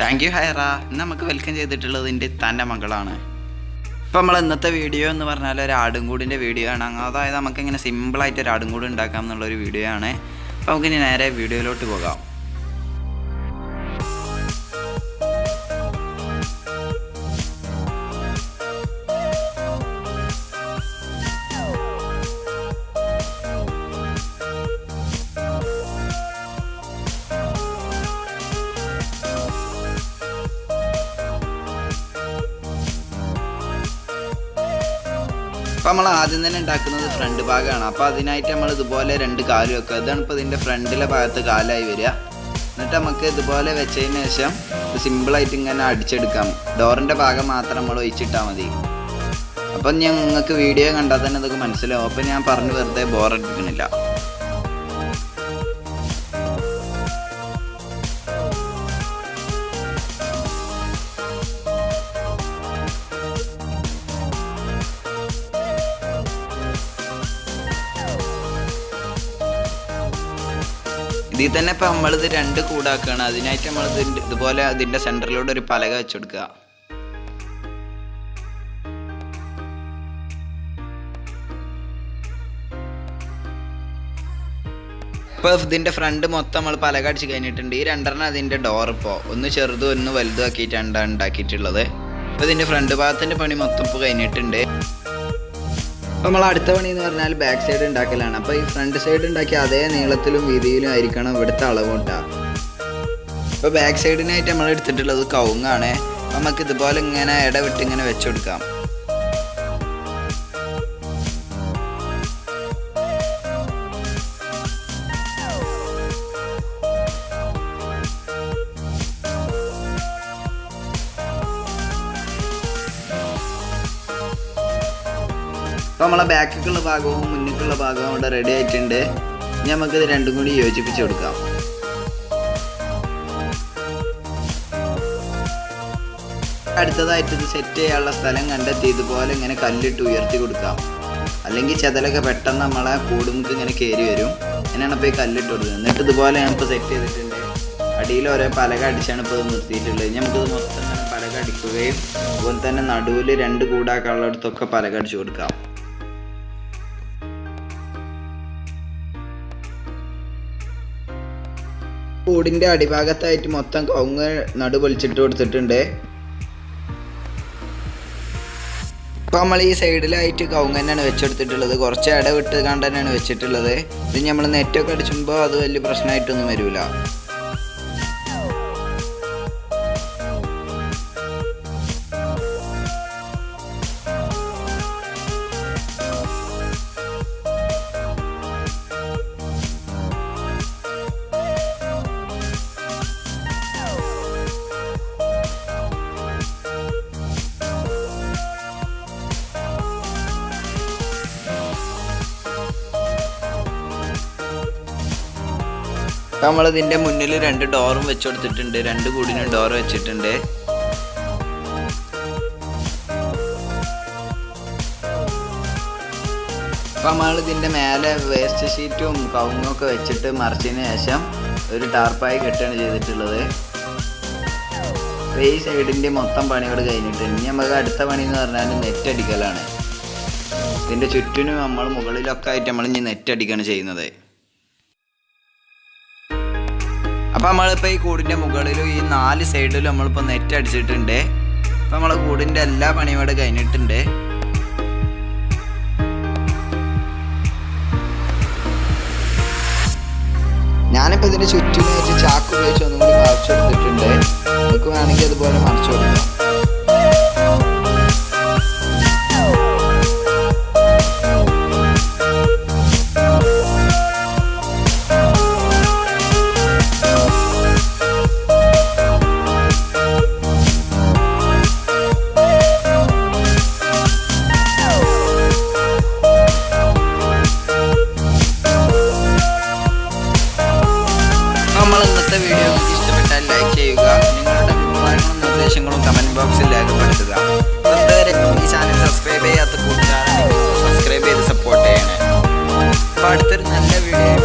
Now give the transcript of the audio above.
Thank you ഹൈറ നമുക്ക് welcome ചെയ്തിട്ടുള്ളത് എന്റെ തന്റെ മകളാണ്. ഇപ്പം നമ്മൾ ഇന്നത്തെ വീഡിയോ എന്ന് പറഞ്ഞാൽ ഒരു ആടുംകൂടിന്റെ വീഡിയോ ആണ്. അതായത് നമുക്ക് ഇങ്ങനെ സിമ്പിളായിട്ട് ഒരു ആടുംകൂടി ഉണ്ടാക്കാം എന്നുള്ളൊരു വീഡിയോ ആണ്. അപ്പോൾ നമുക്ക് ഇനി നേരെ വീഡിയോയിലോട്ട് പോകാം. അപ്പോൾ നമ്മൾ ആദ്യം തന്നെ ഉണ്ടാക്കുന്നത് ഫ്രണ്ട് ഭാഗമാണ് അപ്പോൾ അതിനായിട്ട് നമ്മൾ ഇതുപോലെ രണ്ട് കാൽ വെക്കുക. ഇതാണ് ഇപ്പോൾ ഇതിന്റെ ഫ്രണ്ടിലെ ഭാഗത്ത് കാലായി വരിക. എന്നിട്ട് നമുക്ക് ഇതുപോലെ വെച്ചതിന് ശേഷം സിമ്പിളായിട്ട് ഇങ്ങനെ അടിച്ചെടുക്കാം. ഡോറിന്റെ ഭാഗം മാത്രം നമ്മൾ ഒഴിച്ചിട്ടാൽ മതി. അപ്പം ഞാൻ നിങ്ങൾക്ക് വീഡിയോ കണ്ടാൽ തന്നെ ഇതൊക്കെ മനസ്സിലാവും. അപ്പം ഞാൻ പറഞ്ഞു വെറുതെ ബോറടിക്കണില്ല ഇതിൽ തന്നെ ഇപ്പം നമ്മളിത് രണ്ട് കൂടാക്കുകയാണ് അതിനായിട്ട് നമ്മൾ ഇതുപോലെ അതിന്റെ സെന്ററിലൂടെ ഒരു പലക വെച്ച് കൊടുക്കുക. ഇപ്പോൾ ഇതിന്റെ ഫ്രണ്ട് മൊത്തം നമ്മൾ പലക അടിച്ച് കഴിഞ്ഞിട്ടുണ്ട്. ഈ രണ്ടെണ്ണം അതിന്റെ ഡോർ ഇപ്പോൾ ഒന്ന് ചെറുതും ഒന്ന് വലുതും ആക്കിയിട്ടാണ് ഉണ്ടാക്കിയിട്ടുള്ളത് ഇപ്പോൾ ഇതിന്റെ ഫ്രണ്ട് ഭാഗത്തിന്റെ പണി മൊത്തം ഇപ്പോൾ കഴിഞ്ഞിട്ടുണ്ട്. നമ്മൾ അടുത്ത പണി എന്ന് പറഞ്ഞാൽ ബാക്ക് സൈഡ് ഉണ്ടാക്കലാണ്. അപ്പോൾ ഈ ഫ്രണ്ട് സൈഡ് ഉണ്ടാക്കിയ അതേ നീളത്തിലും വീതിയിലും ആയിരിക്കണം ഇവിടുത്തെ അളവ് ഉണ്ടാ. അപ്പോൾ ബാക്ക് സൈഡിനായിട്ട് നമ്മൾ എടുത്തിട്ടുള്ളത് കവുങ്ങാണ്. നമുക്ക് ഇതുപോലെ ഇങ്ങനെ ഇടവിട്ട് ഇങ്ങനെ വെച്ച് കൊടുക്കാം അപ്പോൾ നമ്മളെ ബാക്കിക്കുള്ള ഭാഗവും മുന്നിക്കുള്ള ഭാഗവും ഇവിടെ റെഡി ആയിട്ടുണ്ട്. ഇനി നമുക്കിത് രണ്ടും കൂടി യോജിപ്പിച്ച് കൊടുക്കാം. അടുത്തതായിട്ട് ഇത് സെറ്റ് ചെയ്യാനുള്ള സ്ഥലം കണ്ടെത്തി ഇതുപോലെ ഇങ്ങനെ കല്ലിട്ട് ഉയർത്തി കൊടുക്കാം. അല്ലെങ്കിൽ ചെതലൊക്കെ പെട്ടെന്ന് നമ്മളെ കൂടുമുക്ക് ഇങ്ങനെ കയറി വരും. അങ്ങനെയാണ് ഇപ്പോൾ ഈ കല്ലിട്ട് കൊടുക്കുന്നത് എന്നിട്ട് ഇതുപോലെ ഞാനിപ്പോൾ സെറ്റ് ചെയ്തിട്ടുണ്ട്. അടിയിൽ ഓരോ പലക അടിച്ചാണ് ഇപ്പോൾ ഇത് നിർത്തിയിട്ടുള്ളത്. നമുക്കിത് മൊത്തം ഇങ്ങനെ പലക അടിക്കുകയും അതുപോലെ തന്നെ നടുവിൽ രണ്ട് കൂടാക്കാനുള്ളിടത്തൊക്കെ പലക അടിച്ചു കൊടുക്കാം. കൂടിന്റെ അടിഭാഗത്തായിട്ട് മൊത്തം കവുങ്ങ് നടു പൊളിച്ചിട്ട് കൊടുത്തിട്ടുണ്ട്. ഇപ്പം നമ്മൾ ഈ സൈഡിലായിട്ട് കവുങ്ങ് തന്നെയാണ് വെച്ചെടുത്തിട്ടുള്ളത്. കുറച്ച് ഇടവിട്ട് കണ്ട് തന്നെയാണ് വെച്ചിട്ടുള്ളത്. ഇത് നമ്മൾ നെറ്റൊക്കെ അടിച്ചുമ്പോൾ അത് വലിയ പ്രശ്നമായിട്ടൊന്നും വരില്ല നമ്മൾ ഇതിന്റെ മുന്നിൽ രണ്ട് ഡോറും വെച്ച് കൊടുത്തിട്ടുണ്ട് രണ്ട് കൂടിനും ഡോർ വെച്ചിട്ടുണ്ട്. അപ്പം നമ്മൾ ഇതിന്റെ മേലെ വേസ്റ്റ് ഷീറ്റും കവുങ്ങും ഒക്കെ വെച്ചിട്ട് മറിച്ചതിന് ശേഷം ഒരു ടാർപ്പായി കെട്ടുകയാണ് ചെയ്തിട്ടുള്ളത്. ഈ സൈഡിന്റെ മൊത്തം പണികൾ കഴിഞ്ഞിട്ട് ഇനി നമുക്ക് അടുത്ത പണി എന്ന് പറഞ്ഞാൽ നെറ്റ് അടിക്കലാണ്. ഇതിന്റെ ചുറ്റിനും നമ്മൾ മുകളിലൊക്കെ ആയിട്ട് നമ്മൾ ഇനി നെറ്റ് അടിക്കുകയാണ് ചെയ്യുന്നത്. അപ്പം നമ്മളിപ്പോൾ ഈ കൂടിന്റെ മുകളിലും ഈ നാല് സൈഡിലും നമ്മളിപ്പോൾ നെറ്റ് അടിച്ചിട്ടുണ്ട്. അപ്പം നമ്മളെ കൂടിന്റെ എല്ലാ പണിയും ഇവിടെ കഴിഞ്ഞിട്ടുണ്ട്. ഞാനിപ്പോൾ ഇതിന്റെ ചുറ്റിനായിട്ട് ചാക്ക് ഉപയോഗിച്ച് ഒന്നും കൂടി മറച്ചു കൊടുത്തിട്ടുണ്ട് നിങ്ങൾക്ക് വേണമെങ്കിൽ അതുപോലെ മറച്ചു കൊടുക്കാം. ബോക്സിൽ രേഖപ്പെടുത്തുക ഈ ചാനൽ സബ്സ്ക്രൈബ് ചെയ്യാത്ത കൂട്ടുകാരാണെങ്കിൽ സബ്സ്ക്രൈബ് ചെയ്ത് സപ്പോർട്ട് ചെയ്യണേ. അപ്പോൾ അടുത്തൊരു നല്ല വീഡിയോ